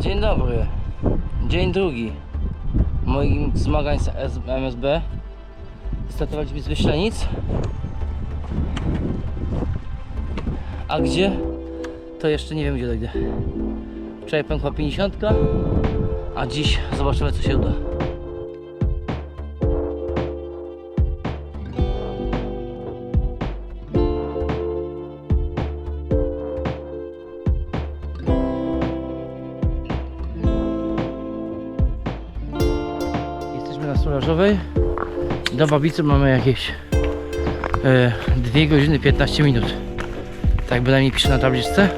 Dzień dobry. Dzień drugi moich zmagań z MSB. Startowaliśmy z Wyślenic. A gdzie? To jeszcze nie wiem gdzie dojdę. Wczoraj pękła 50, a dziś zobaczymy co się uda. Jesteśmy na Solarzowej. Do Babicy mamy jakieś e, 2 godziny 15 minut. Tak bynajmniej pisze na tabliczce.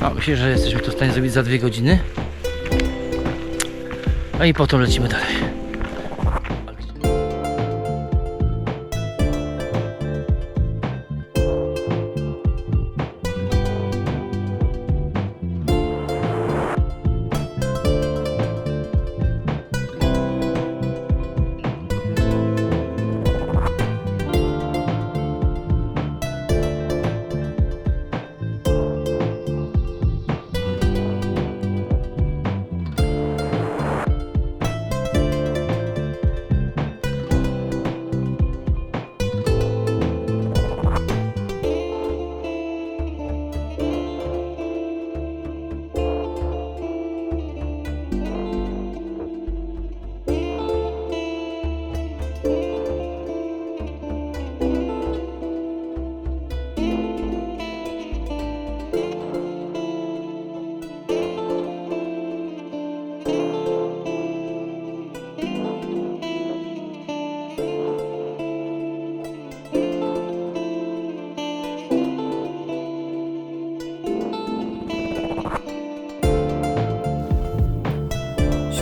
No, myślę, że jesteśmy to w stanie zrobić za 2 godziny. No i potem lecimy dalej.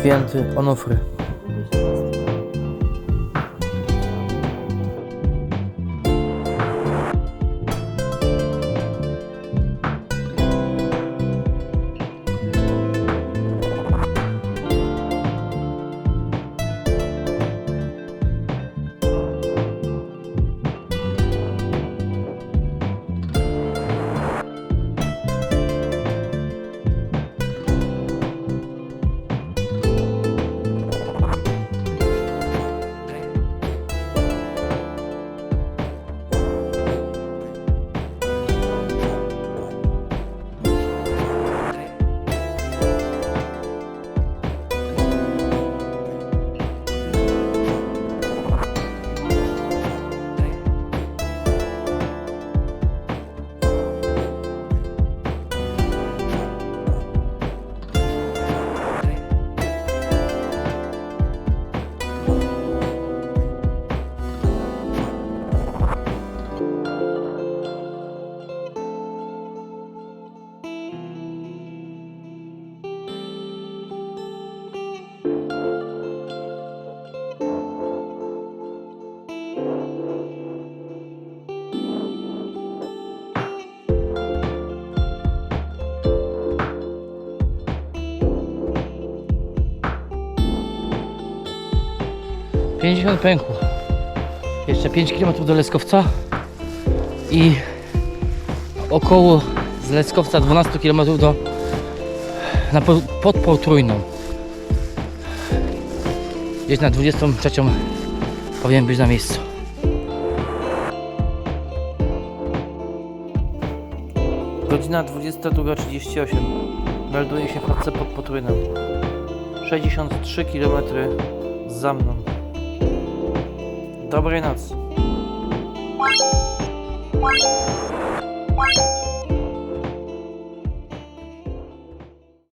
Święty Onufry. Pięćdziesiąt pękło. Jeszcze 5 km do Leskowca i około z Leskowca 12 km do na po- pod Potrójną. Gdzieś na 23 powinien być na miejscu. Godzina 22.38. Melduje się w chatce pod Potrójną. 63 km za mną. Доброї ночі!